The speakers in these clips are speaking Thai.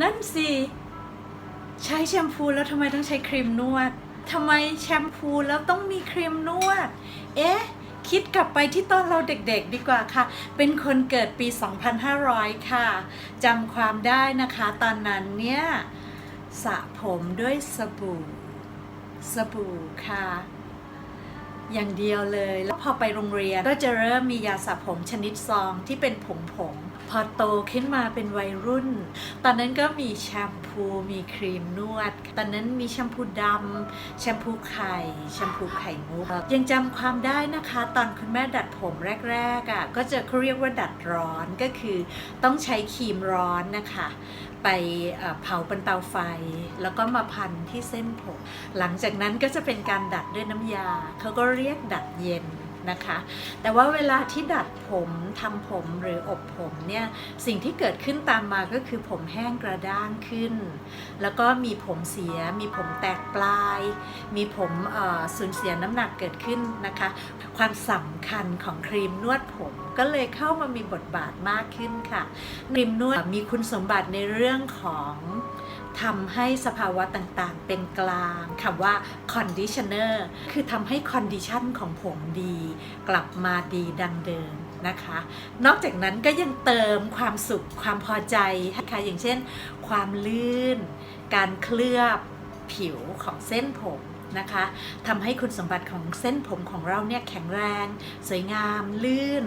นั่นสิใช้แชมพูแล้วทำไมต้องใช้ครีมนวดทำไมแชมพูแล้วต้องมีครีมนวด เอ๊ะ คิดกลับไปที่ตอนเราเด็กๆดีกว่าค่ะ เป็นคนเกิดปี 2500 ค่ะจำความได้นะคะ ตอนนั้นเนี่ยสระผมด้วยสบู่ สบู่ค่ะ อย่างเดียวเลย แล้วพอไปโรงเรียนก็จะเริ่มมียาสระผมชนิดซองที่เป็นผงผงๆ พอโตขึ้นมาเป็นวัยรุ่น ตอนนั้นก็มีแชมพูมีครีมนวด ตอนนั้นมีแชมพูดำแชมพูไข่แชมพูไข่มุกยังจำความได้นะคะ ตอนคุณแม่ดัดผมแรกๆอะ่ะก็จะเขาเรียกว่าดัดร้อนก็คือต้องใช้ครีมร้อนนะคะ ไปเอ่อเผาบนเตาไฟ แล้วก็มาพันที่เส้นผม หลังจากนั้นก็จะเป็นการดัดด้วยน้ำยาเขาก็เรียกดัดเย็น นะคะ แต่ว่าเวลาที่ดัดผมทำผมหรืออบผมเนี่ยสิ่งที่เกิดขึ้นตามมาก็คือผมแห้งกระด้างขึ้น แล้วก็มีผมเสีย มีผมแตกปลาย มีผมสูญเสียน้ำหนักเกิดขึ้นนะคะ ความสำคัญของครีมนวดผมก็เลยเข้ามามีบทบาทมากขึ้นค่ะครีมนวดมีคุณสมบัติในเรื่องของ ทำให้สภาวะต่างๆ เป็นกลางคำว่า conditioner คือทำให้ condition ของผมดี กลับมาดีดังเดิมนะคะ นอกจากนั้นก็ยังเติมความสุขความพอใจค่ะอย่างเช่น ความลื่น การเคลือบผิวของเส้นผม นะคะทำให้คุณสมบัติของเส้นผมของเราเนี่ยแข็งแรง สวยงาม ลื่น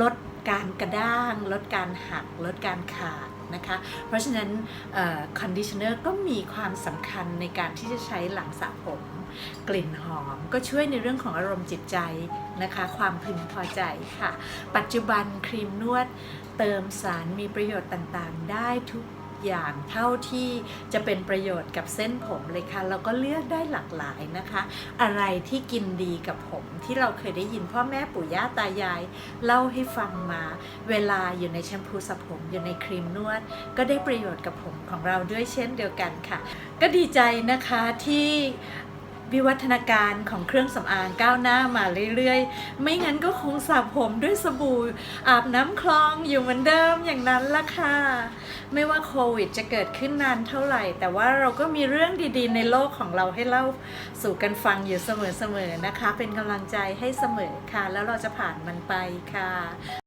ลดการกระด้าง ลดการหัก ลดการขาดนะคะ เพราะฉะนั้นคอนดิชเนอร์ก็มีความสำคัญในการที่จะใช้หลังสระผม กลิ่นหอมก็ช่วยในเรื่องของอารมณ์จิตใจนะคะ ความพึงพอใจค่ะ ปัจจุบันครีมนวดเติมสารมีประโยชน์ต่างๆ ได้ทุก อย่างเท่าที่จะเป็นประโยชน์กับเส้นผมเลยค่ะ เราก็เลือกได้หลากหลายนะคะ อะไรที่กินดีกับผมที่เราเคยได้ยินพ่อแม่ปู่ย่าตายาย เล่าให้ฟังมา เวลาอยู่ในแชมพูสระผมอยู่ในครีมนวด ก็ได้ประโยชน์กับผมของเราด้วยเช่นเดียวกันค่ะ ก็ดีใจนะคะที่ วิวัฒนาการของเครื่องสำอางก้าวหน้ามาเรื่อยๆ ไม่งั้นก็คงสระผมด้วยสบู่อาบน้ำคลองอยู่เหมือนเดิมอย่างนั้นละค่ะ ไม่ว่าโควิดจะเกิดขึ้นนานเท่าไหร่ แต่ว่าเราก็มีเรื่องดีๆ ในโลกของเราให้เล่าสู่กันฟังอยู่เสมอๆนะคะ เป็นกำลังใจให้เสมอค่ะ แล้วเราจะผ่านมันไปค่ะ